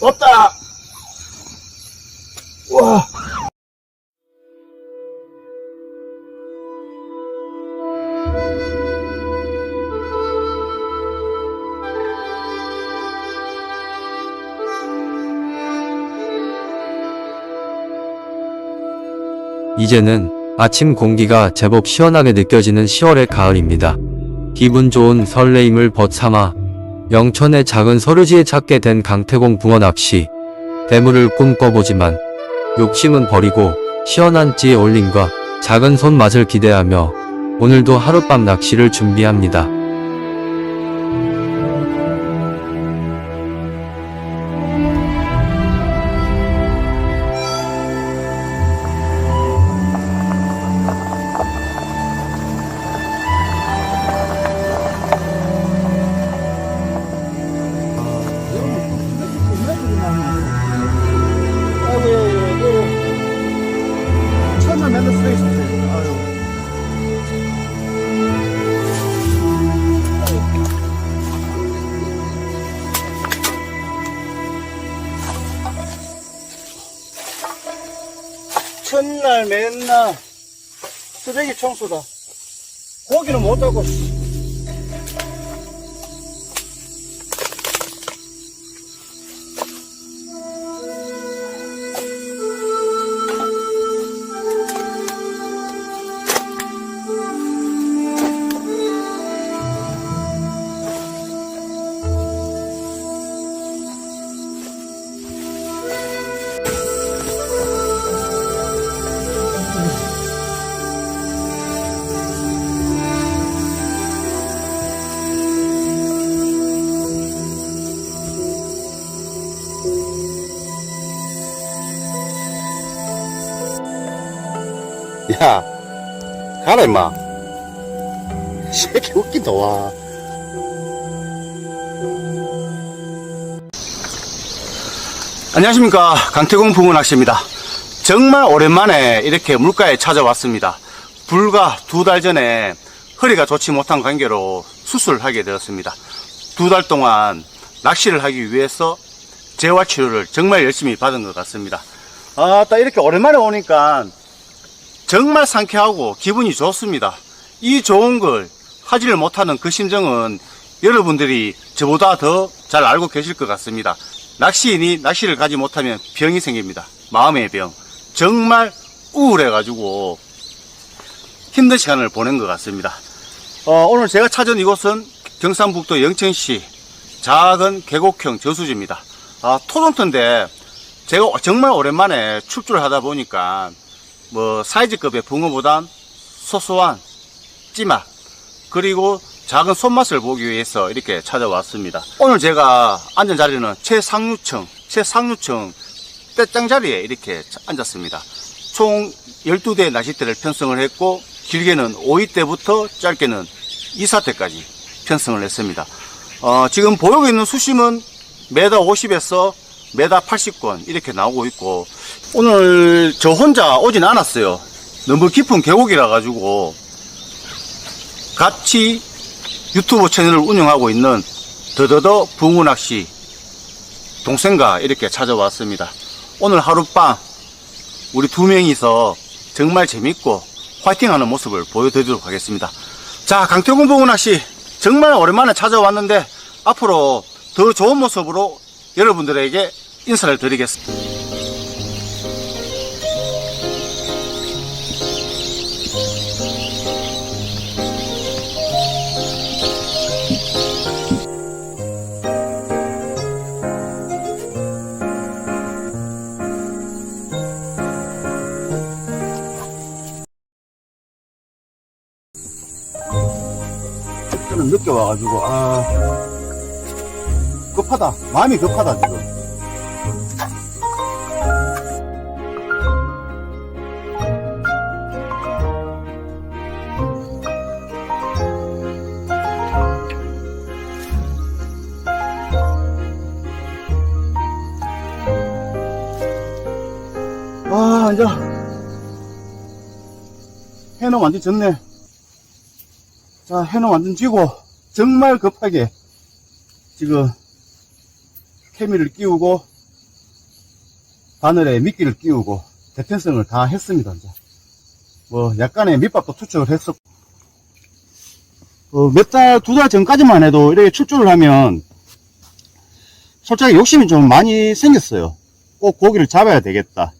왔다. 와. 이제는 아침 공기가 제법 시원하게 느껴지는 10월의 가을입니다. 기분 좋은 설레임을 벗삼아 영천의 작은 서류지에 찾게 된 강태공 붕어 낚시. 대물을 꿈꿔보지만 욕심은 버리고 시원한 찌 올림과 작은 손맛을 기대하며 오늘도 하룻밤 낚시를 준비합니다. 맨날 써 있었어요. 아유. 첫날 맨날 쓰레기 청소다. 고기는 못하고. 야, 가라, 임마. 이 새끼 웃긴다, 와. 안녕하십니까. 강태공 부문낚시입니다. 정말 오랜만에 이렇게 물가에 찾아왔습니다. 불과 두 달 전에 허리가 좋지 못한 관계로 수술하게 되었습니다. 두 달 동안 낚시를 하기 위해서 재활 치료를 정말 열심히 받은 것 같습니다. 아, 딱 이렇게 오랜만에 오니까 정말 상쾌하고 기분이 좋습니다. 이 좋은 걸 하지를 못하는 그 심정은 여러분들이 저보다 더 잘 알고 계실 것 같습니다. 낚시인이 낚시를 가지 못하면 병이 생깁니다. 마음의 병. 정말 우울해가지고 힘든 시간을 보낸 것 같습니다. 어, 오늘 제가 찾은 이곳은 경상북도 영천시 작은 계곡형 저수지입니다. 아, 토종터인데 제가 정말 오랜만에 출조를 하다 보니까 뭐 사이즈급의 붕어보단 소소한 찌맛 그리고 작은 손맛을 보기 위해서 이렇게 찾아왔습니다. 오늘 제가 앉은 자리는 최상류층, 최상류층 떼짱 자리에 이렇게 앉았습니다. 총 12대의 낚싯대를 편성을 했고 길게는 5위대부터 짧게는 2사대까지 편성을 했습니다. 어, 지금 보이고 있는 수심은 메다 50에서 메다 80권 이렇게 나오고 있고 오늘 저 혼자 오진 않았어요. 너무 깊은 계곡이라 가지고 같이 유튜브 채널을 운영하고 있는 더더더 붕어낚시 동생과 이렇게 찾아왔습니다. 오늘 하룻밤 우리 두 명이서 정말 재밌고 화이팅하는 모습을 보여드리도록 하겠습니다. 자, 강태공 붕어낚시 정말 오랜만에 찾아왔는데 앞으로 더 좋은 모습으로 여러분들에게 인사를 드리겠습니다. 늦게 와가지고 아 급하다 마음이 급하다 지금 해는 완전 졌네 자, 해는 완전 지고, 정말 급하게, 지금, 케미를 끼우고, 바늘에 미끼를 끼우고 대편성을 다 했습니다. 이제. 뭐 약간의 밑밥도 투척을 했었고 어, 몇 달, 두달 전까지만 해도 이렇게 출조를 하면 솔직히 욕심이 좀 많이 생겼어요. 꼭 고기를 잡아야 되겠다.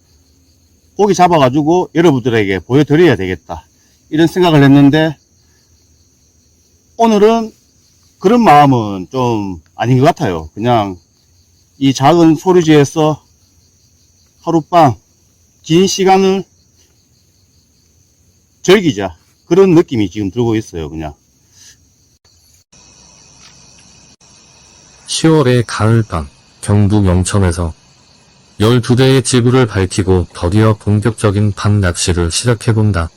고기 잡아가지고 여러분들에게 보여드려야 되겠다. 이런 생각을 했는데 오늘은 그런 마음은 좀 아닌 것 같아요. 그냥 이 작은 소리지에서 하룻밤 긴 시간을 즐기자. 그런 느낌이 지금 들고 있어요, 그냥. 10월의 가을밤, 경북 영천에서 12대의 지구를 밝히고 드디어 본격적인 밤 낚시를 시작해본다.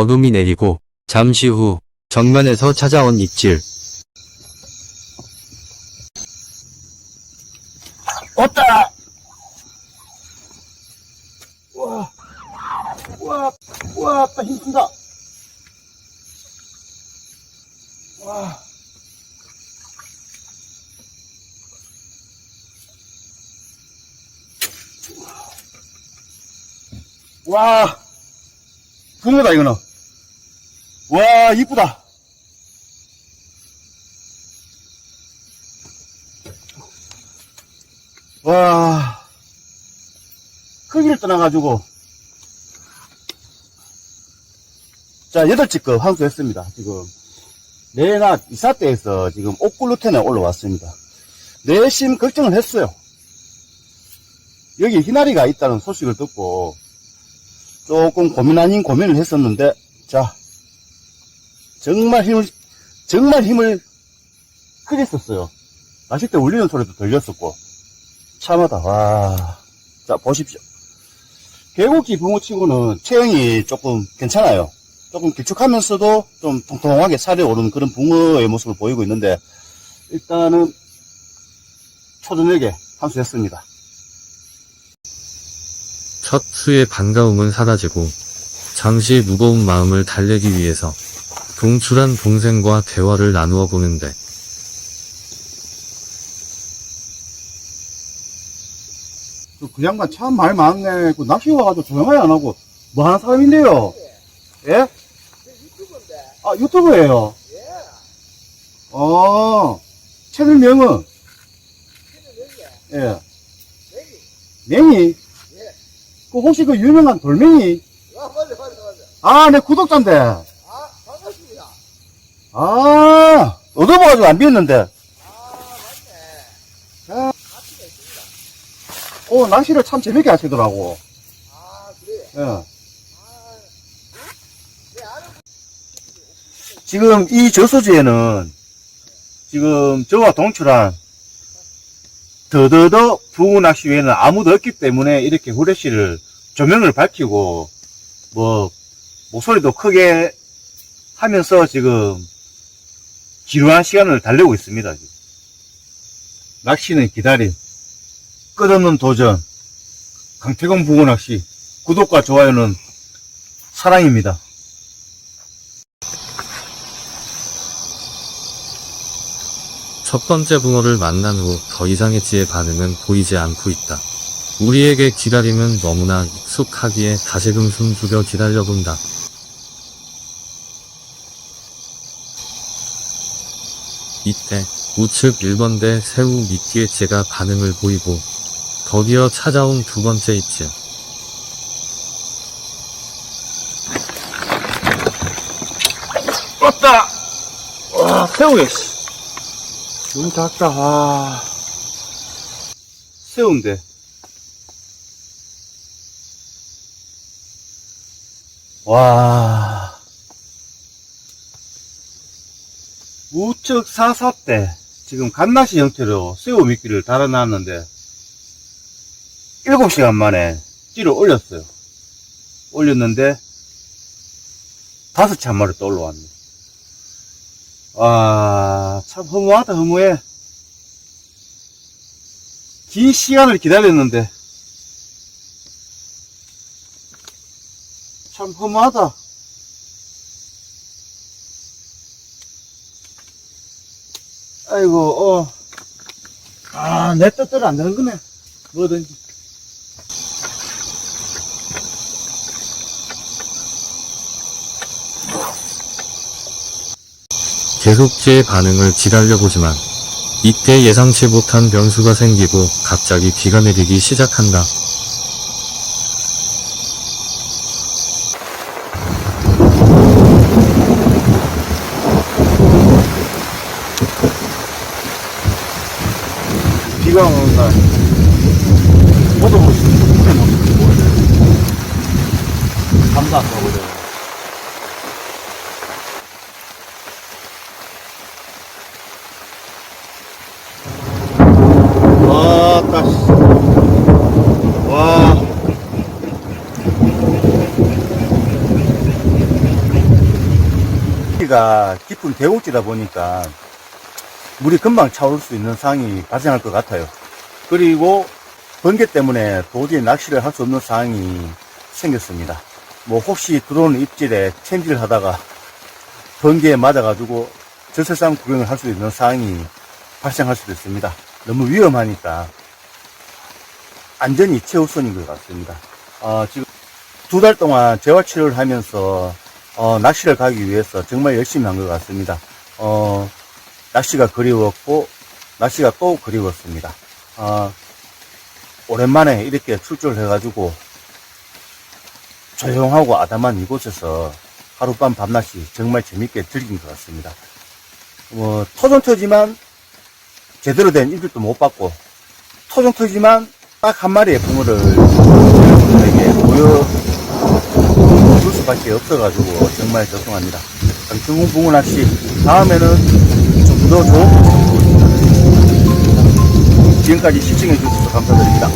어둠이 내리고 잠시 후 정면에서 찾아온 입질. 왔다! 와, 와, 와, 딱 힘쓴다. 와. 와, 붕어다, 이거는. 와, 이쁘다. 와, 크기를 떠나가지고, 자, 여덟 찌급 환수했습니다, 지금. 내낮 이사대에서 지금 옥글루텐에 올라왔습니다. 내심 걱정을 했어요. 여기 희나리가 있다는 소식을 듣고, 조금 고민 아닌 고민을 했었는데, 자, 정말 힘을, 정말 힘을 크게 썼어요. 낚싯대 울리는 소리도 들렸었고, 참하다. 와. 자, 보십시오. 개고기 붕어치고는 체형이 조금 괜찮아요. 조금 길쭉하면서도 좀 통통하게 살이 오르는 그런 붕어의 모습을 보이고 있는데, 일단은 초저녁에 한수했습니다. 첫 수의 반가움은 사라지고 잠시 무거운 마음을 달래기 위해서 동출한 동생과 대화를 나누어 보는데 그, 그 양반 참 말 많네. 그 낚시 와가지고 조용하게 안 하고, 뭐 하는 사람인데요? 예? 아, 유튜브예요 어, 채널 명은? 예. 맹이? 그 혹시 그 유명한 돌멩이? 아, 맞아, 맞아, 맞아. 아, 내 구독자인데. 아. 아, 얻어봐가지고 안 비었는데. 아, 맞네. 오, 낚시를 참 재밌게 하시더라고. 아, 그래. 예. 아, 지금 이 저수지에는 지금 저와 동출한 더더더 부부 낚시 외에는 아무도 없기 때문에 이렇게 후레쉬를 조명을 밝히고 뭐 목소리도 크게 하면서 지금 지루한 시간을 달래고 있습니다. 지금. 낚시는 기다림, 끝없는 도전, 강태공 부부 낚시 구독과 좋아요는 사랑입니다. 첫 번째 붕어를 만난 후 더 이상의 지의 반응은 보이지 않고 있다. 우리에게 기다림은 너무나 익숙하기에 다시금 숨죽여 기다려본다. 이때 우측 1번대 새우 미끼의 째가 반응을 보이고 드디어 찾아온 두 번째 입질. 왔다! 와, 새우야, 씨. 너무 작다, 와. 새우인데. 와. 우측 사사대. 지금 갓낚시 형태로 새우 미끼를 달아놨는데, 7시간 만에 찌를 올렸어요. 올렸는데, 다섯 채한 마리 또 올라왔네. 와, 참 허무하다, 허무해. 긴 시간을 기다렸는데, 참 허무하다. 아이고, 어. 아, 내 뜻대로 안 되는 거네. 뭐든지. 계속 제 반응을 기다려보지만 이때 예상치 못한 변수가 생기고 갑자기 비가 내리기 시작한다. 비가 오는 날. 모두 못 쓰는 못 감도 안 가고 그래. 여기가 깊은 대곡지다 보니까 물이 금방 차올 수 있는 상황이 발생할 것 같아요. 그리고 번개 때문에 도저히 낚시를 할 수 없는 상황이 생겼습니다. 뭐 혹시 들어오는 입질에 챔질을 하다가 번개에 맞아가지고 저세상 구경을 할 수 있는 상황이 발생할 수도 있습니다. 너무 위험하니까 안전이 최우선인 것 같습니다. 어, 지금 두 달 동안 재활 치료를 하면서 어, 낚시를 가기 위해서 정말 열심히 한 것 같습니다. 어, 낚시가 그리웠고 낚시가 또 그리웠습니다. 어, 오랜만에 이렇게 출조를 해가지고 조용하고 아담한 이곳에서 하룻밤 밤낚시 정말 재밌게 즐긴 것 같습니다. 뭐 토종터지만 제대로 된 입질도 못 받고 토종터지만 딱 한 마리의 붕어를 여러분들에게 보여줄 수밖에 없어가지고 정말 죄송합니다. 강충궁 붕어 낚시 다음에는 보여드리겠습니다. 지금까지 시청해 주셔서 감사드립니다.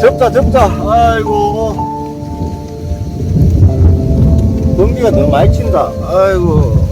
접자 접자 아이고 번개가 너무 많이 친다 아이고